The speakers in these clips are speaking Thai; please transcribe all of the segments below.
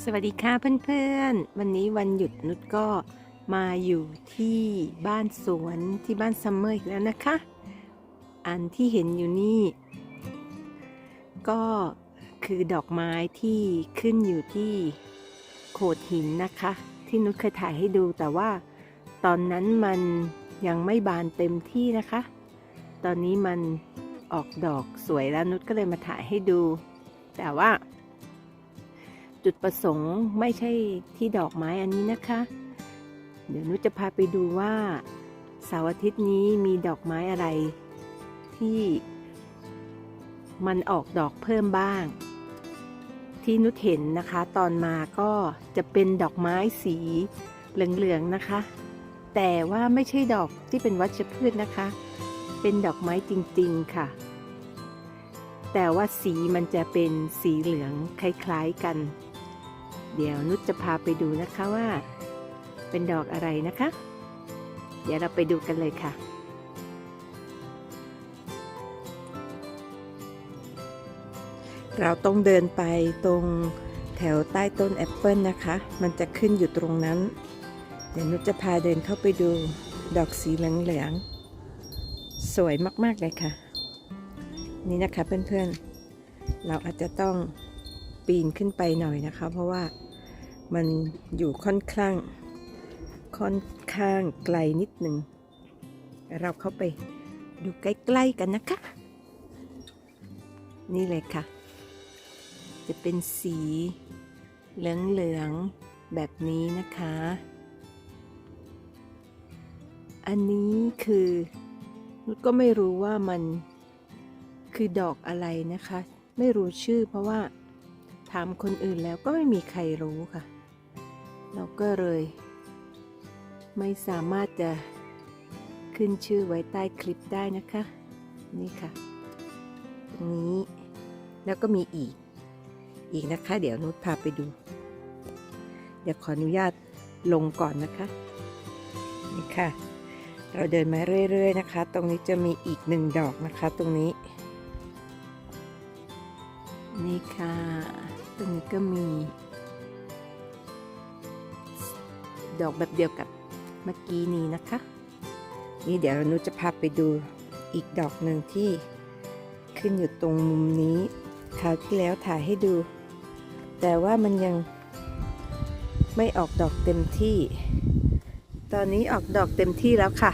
สวัสดีค่ะเพื่อนๆ วันนี้วันหยุดนุชก็มาอยู่ที่บ้านสวนที่บ้านซัมเมอร์อีกแล้วนะคะ อันที่เห็นอยู่นี่ ก็คือดอกไม้ที่ขึ้นอยู่ที่โขดหินนะคะ ที่นุชเคยถ่ายให้ดูแต่ว่าตอนนั้นมันยังไม่บานเต็มที่นะคะ ตอนนี้มันออกดอกสวยแล้วนุชก็เลยมาถ่ายให้ดู แต่ว่า จุดประสงค์ไม่ใช่ที่ดอกไม้อันนี้นะคะ เดี๋ยวนุชจะพาไปดูว่าเสาร์อาทิตย์นี้มีดอกไม้อะไร ที่มันออกดอกเพิ่มบ้าง ที่นุชเห็นนะคะ ตอนมาก็จะเป็นดอกไม้สีเหลืองๆนะคะ แต่ว่าไม่ใช่ดอกที่เป็นวัชพืชนะคะ เป็นดอกไม้จริงๆค่ะ แต่ว่าสีมันจะเป็นสีเหลืองคล้ายๆกัน เดี๋ยวนุชจะพาไปดูนะคะว่า เป็นดอกอะไรนะคะ เดี๋ยวเราไปดูกันเลยค่ะเราต้องเดินไปตรงแถวใต้ต้นแอปเปิลนะคะ มันจะขึ้นอยู่ตรงนั้น เดี๋ยวนุชจะพาเดินเข้าไปดูดอกสีเหลืองๆ สวยมากๆเลยค่ะ นี่นะคะเพื่อนๆ เราอาจจะต้อง ปีนขึ้นไปหน่อยนะคะ เพราะว่ามันอยู่ค่อนข้าง ค่อนข้างไกลนิดหนึ่ง เราเข้าไปดูใกล้ๆกันนะคะ นี่เลยค่ะ จะเป็นสีเหลืองๆแบบนี้นะคะ อันนี้คือนุชก็ไม่รู้ว่ามันคือดอกอะไรนะคะ ไม่รู้ชื่อเพราะว่า ถามคนอื่นแล้วก็ไม่มีใครรู้ค่ะ เราก็เลย ไม่สามารถจะขึ้นชื่อไว้ใต้คลิปได้นะคะ นี่ค่ะ ตรงนี้แล้วก็มีอีก อีกนะคะ เดี๋ยวนุชพาไปดู เดี๋ยวขออนุญาตลงก่อนนะคะ นี่ค่ะ เราเดินมาเรื่อย ๆ นะคะ ตรงนี้จะมีอีกหนึ่งดอกนะคะ ตรงนี้ นี่ค่ะ รงนี้ก็มี ดอกแบบเดียวกับเมื่อกี้นี้นะคะ นี่เดี๋ยวนุจะพาไปดูอีกดอกหนึ่งที่ขึ้นอยู่ตรงมุมนี้คราวที่แล้วถ่ายให้ดู แต่ว่ามันยังไม่ออกดอกเต็มที่ ตอนนี้ออกดอกเต็มที่แล้วค่ะ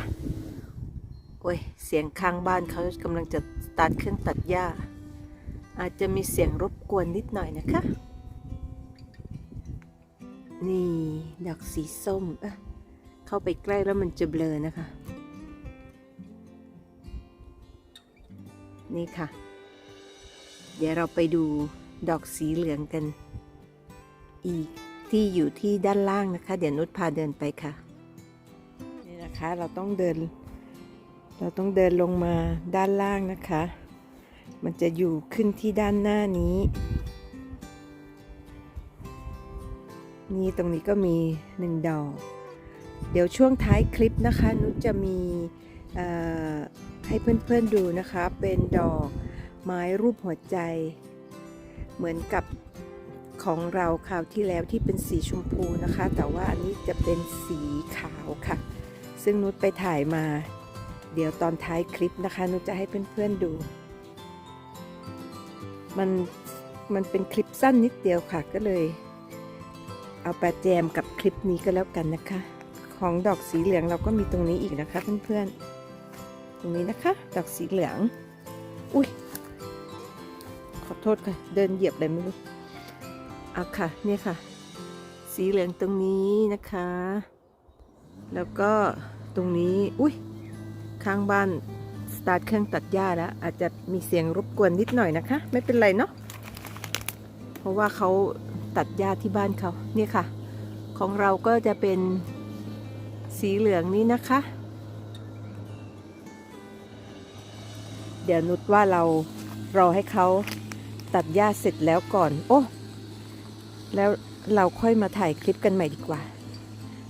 โอ้ย เสียงข้างบ้านเขากำลังจะตาร์ทเครื่องตัดหญ้า อาจจะมีเสียงรบกวนนิดหน่อยนะคะ นี่ดอกสีส้มเอะเข้าไปใกล้แล้วมันจะเบลอนะคะ นี่ค่ะ เดี๋ยวเราไปดูดอกสีเหลืองกัน อีกที่อยู่ที่ด้านล่างนะคะ เดี๋ยวนุชพาเดินไปค่ะ นี่นะคะเราต้องเดิน เราต้องเดินลงมาด้านล่างนะคะ มันจะอยู่ขึ้นที่ด้านหน้านี้ นี่ตรงนี้ก็มีหนึ่งดอก เดี๋ยวช่วงท้ายคลิปนะคะ นุชจะมีเอ่อให้เพื่อนๆดูนะคะ เป็นดอกไม้รูปหัวใจ เหมือนกับของเราคราวที่แล้วที่เป็นสีชมพูนะคะ แต่ว่าอันนี้จะเป็นสีขาวค่ะ ซึ่งนุชไปถ่ายมา เดี๋ยวตอนท้ายคลิปนะคะ นุชจะให้เพื่อนๆดู มันมันเป็นคลิปสั้นนิดเดียวค่ะก็เลย เอาไปแจมกับคลิปนี้ก็แล้วกันนะคะ ของดอกสีเหลืองเราก็มีตรงนี้อีกนะคะเพื่อนๆตรงนี้นะคะ ดอกสีเหลือง อุ้ยขอโทษค่ะ เดินเหยียบอะไรไม่รู้เอาค่ะนี่ค่ะ สีเหลืองตรงนี้นะคะ แล้วก็ตรงนี้อุ้ยข้างบ้าน สตาร์ทเครื่องตัดหญ้าแล้วอาจจะมีเสียงรบกวนนิดหน่อยนะคะ ไม่เป็นไรเนาะเพราะว่าเขาตัดหญ้าที่บ้านเขาเนี่ยค่ะ ของเราก็จะเป็นสีเหลืองนี้นะคะ เดี๋ยวนุชว่าเรารอให้เขาตัดหญ้าเสร็จแล้วก่อน โอ้ แล้วเราค่อยมาถ่ายคลิปกันใหม่ดีกว่า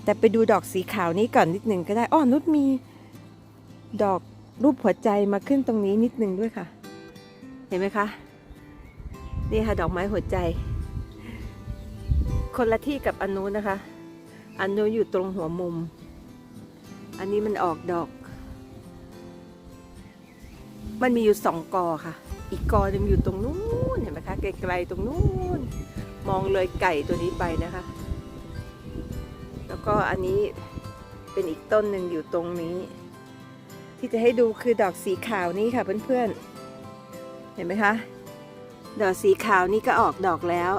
แต่ไปดูดอกสีขาวนี้ก่อนนิดหนึ่งก็ได้ อ้อนุชมีดอก รูปหัวใจมาขึ้นตรงนี้นิดนึงด้วยค่ะ เห็นไหมคะ นี่ค่ะดอกไม้หัวใจ คนละที่กับอันนู้นนะคะ อันนู้นอยู่ตรงหัวมุม อันนี้มันออกดอก มันมีอยู่สองกอค่ะ อีกกอหนึงอยู่ตรงนู้นเห็นไหมคะไกลๆตรงนู้นมองเลยไก่ตัวนี้ไปนะคะ แล้วก็อันนี้เป็นอีกต้นหนึ่งอยู่ตรงนี้ ที่จะให้ดูคือดอกสีขาวนี่ค่ะเพื่อนๆ เห็นไหมคะ ดอกสีขาวนี่ก็ออกดอกแล้ว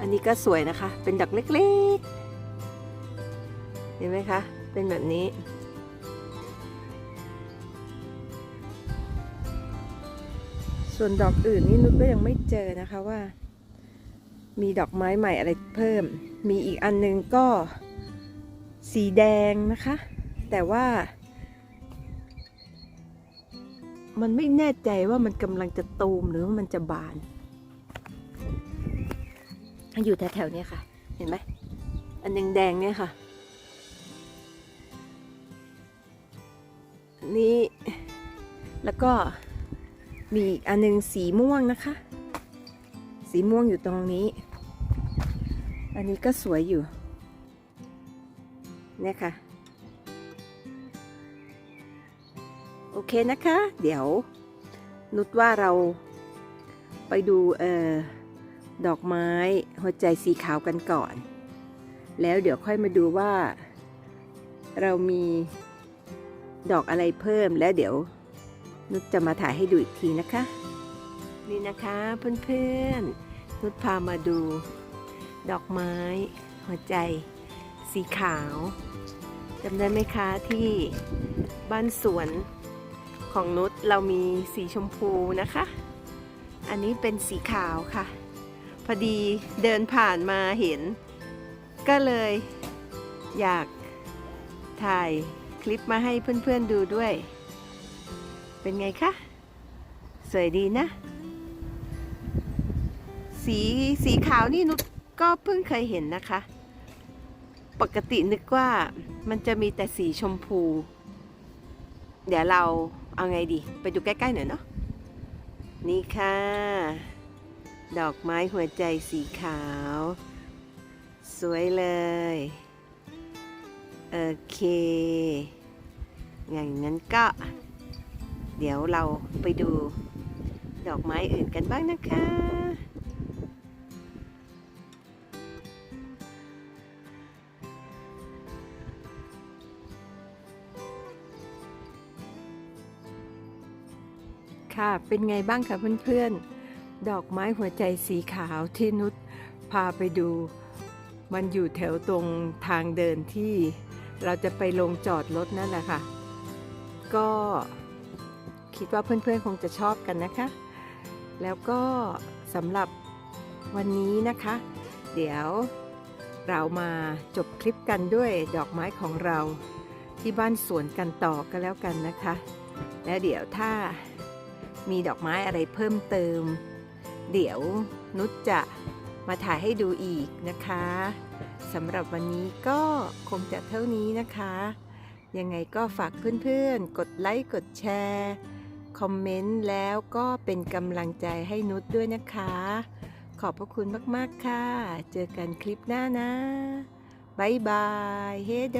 อันนี้ก็สวยนะคะ เป็นดอกเล็กๆ เห็นไหมคะ เป็นแบบนี้ ส่วนดอกอื่นนี่นุชก็ยังไม่เจอนะคะว่า มีดอกไม้ใหม่อะไรเพิ่ม มีอีกอันนึงก็สีแดงนะคะ แต่ว่า มันไม่แน่ใจว่ามันกำลังจะตูมหรือว่ามันจะบาน อยู่แถวๆนี้ค่ะ เห็นไหม อันแดงๆเนี่ยค่ะ นี่ แล้วก็มีอีกอันหนึงสีม่วงนะคะ สีม่วงอยู่ตรงนี้ อันนี้ก็สวยอยู่เนี่ยค่ะ โอเคนะคะ เดี๋ยวนุชว่าเราไปดูเอ่อดอกไม้หัวใจสีขาวกันก่อน แล้วเดี๋ยวค่อยมาดูว่า เรามีดอกอะไรเพิ่มแล้วเดี๋ยวนุชจะมาถ่ายให้ดูอีกทีนะคะ นี่นะคะเพื่อนๆนุชพามาดู ดอกไม้ หัวใจ สีขาวจำได้ไหมคะที่บ้านสวน ของนุชเรามีสีชมพูนะคะ อันนี้เป็นสีขาวค่ะ พอดีเดินผ่านมาเห็น ก็เลยอยากถ่ายคลิปมาให้เพื่อนๆดูด้วย เป็นไงคะ สวยดีนะ สีสีขาวนี่นุชก็เพิ่งเคยเห็นนะคะ ปกตินึกว่ามันจะมีแต่สีชมพู เดี๋ยวเรา เอาไงดี ไปดูใกล้ ๆ หน่อยเนาะ นี่ค่ะ ดอกไม้หัวใจสีขาว สวยเลยโอเค อย่างนั้นก็ เดี๋ยวเราไปดูดอกไม้อื่นกันบ้างนะคะ ค่ะ เป็นไงบ้างคะเพื่อนๆ ดอกไม้หัวใจสีขาวที่นุชพาไปดู มันอยู่แถวตรงทางเดินที่เราจะไปลงจอดรถนั่นแหละค่ะ ก็คิดว่าเพื่อนๆ คงจะชอบกันนะคะ แล้วก็สำหรับวันนี้นะคะ เดี๋ยวเรามาจบคลิปกันด้วยดอกไม้ของเราที่บ้านสวนกันต่อก็แล้วกันนะคะ และเดี๋ยวถ้า มีดอกไม้อะไรเพิ่มเติม เดี๋ยวนุชจะมาถ่ายให้ดูอีกนะคะสำหรับวันนี้ก็คงจะเท่านี้นะคะ ยังไงก็ฝากเพื่อนๆ กดไลค์ กดแชร์ คอมเมนต์แล้วก็เป็นกำลังใจให้นุชด้วยนะคะ ขอบพระคุณมากๆค่ะ เจอกันคลิปหน้านะ บ๊ายบาย เฮโด